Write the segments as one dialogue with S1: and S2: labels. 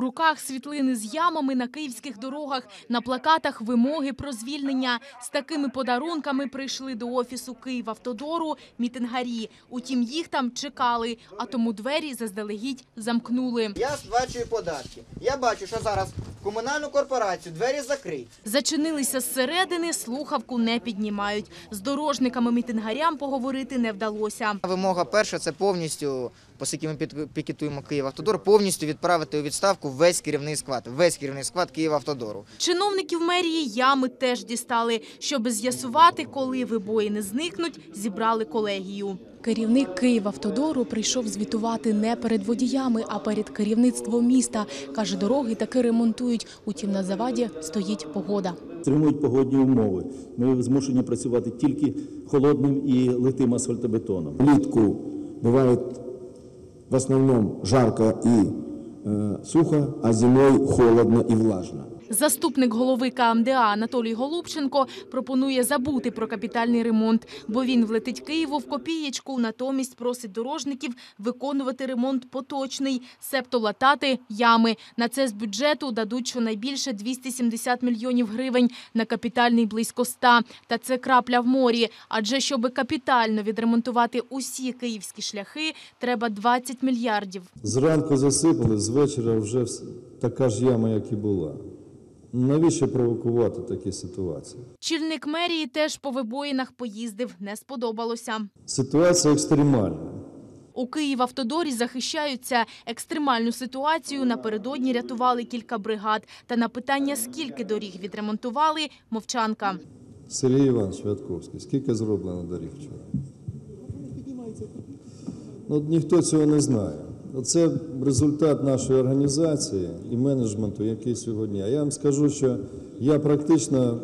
S1: руках світлини з ямами на київських дорогах, на плакатах вимоги про звільнення. З такими подарунками прийшли до офісу Київавтодору мітингарі. Утім, їх там чекали, а тому двері заздалегідь замкнули.
S2: Я сплачую податки. Я бачу, що зараз комунальну корпорацію двері закриті.
S1: Зачинилися зсередини, слухавку не піднімають. З дорожниками мітингарям поговорити не вдалося.
S2: Вимога перша це повністю, оскільки ми пікетуємо Київавтодор, повністю відправити у відставку весь керівний склад, весь керівний склад Київавтодору.
S1: Чиновників мерії ями теж дістали. Щоби з'ясувати, коли вибоїни зникнуть, зібрали колегію. Керівник Київавтодору прийшов звітувати не перед водіями, а перед керівництвом міста. Каже, дороги таки ремонтують. Утім, на заваді стоїть погода.
S3: Стримують погодні умови. Ми змушені працювати тільки холодним і литим асфальтобетоном.
S4: Влітку бывает в основном жарко и э, сухо, а зимой холодно и влажно.
S1: Заступник голови КМДА Анатолій Голубченко пропонує забути про капітальний ремонт, бо він влетить Києву в копієчку, натомість просить дорожників виконувати ремонт поточний, себто латати ями. На це з бюджету дадуть щонайбільше 270 мільйонів гривень, на капітальний близько 100. Та це крапля в морі, адже щоби капітально відремонтувати усі київські шляхи, треба 20 мільярдів.
S5: Зранку засипали, з вечора вже така ж яма, як і була. Навіщо провокувати такі ситуації?
S1: Чільник мерії теж по вибоїнах поїздив, не сподобалося.
S5: Ситуація екстремальна.
S1: У Київавтодорі захищаються екстремальну ситуацію. Напередодні рятували кілька бригад. Та на питання, скільки доріг відремонтували, мовчанка.
S5: Сергій Іванович Вятковський, скільки зроблено доріг вчора? Ну, ніхто цього не знає. Це результат нашої організації і менеджменту, який сьогодні. А я вам скажу, що я практично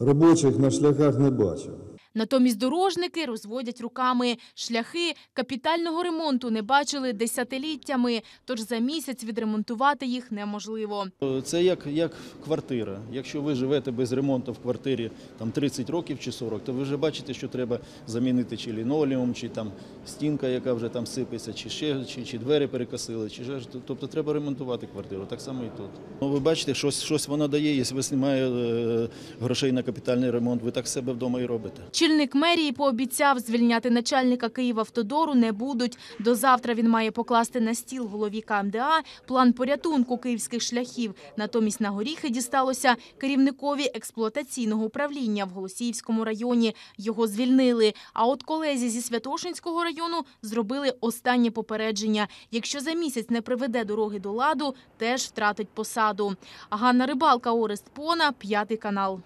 S5: робочих на шляхах не бачив.
S1: Натомість дорожники розводять руками. Шляхи капітального ремонту не бачили десятиліттями, тож за місяць відремонтувати їх неможливо.
S6: Це як, як квартира. Якщо ви живете без ремонту в квартирі там 30 років чи 40, то ви вже бачите, що треба замінити чи лінолеум, чи там стінка, яка вже там сипеться, чи ще чи, чи двері перекосили, чи ж. тобто треба ремонтувати квартиру. Так само і тут. Ну ви бачите, щось щось вона дає. Якщо вас немає е, грошей на капітальний ремонт, ви так себе вдома і робите.
S1: Чільник мерії пообіцяв, звільняти начальника Київавтодору не будуть. До завтра він має покласти на стіл голові КМДА план порятунку київських шляхів. Натомість на горіхи дісталося керівникові експлуатаційного управління в Голосіївському районі. Його звільнили. А от колезі зі Святошинського району зробили останнє попередження. Якщо за місяць не приведе дороги до ладу, теж втратить посаду. Ганна Рибалка, Орест Пона, п'ятий канал.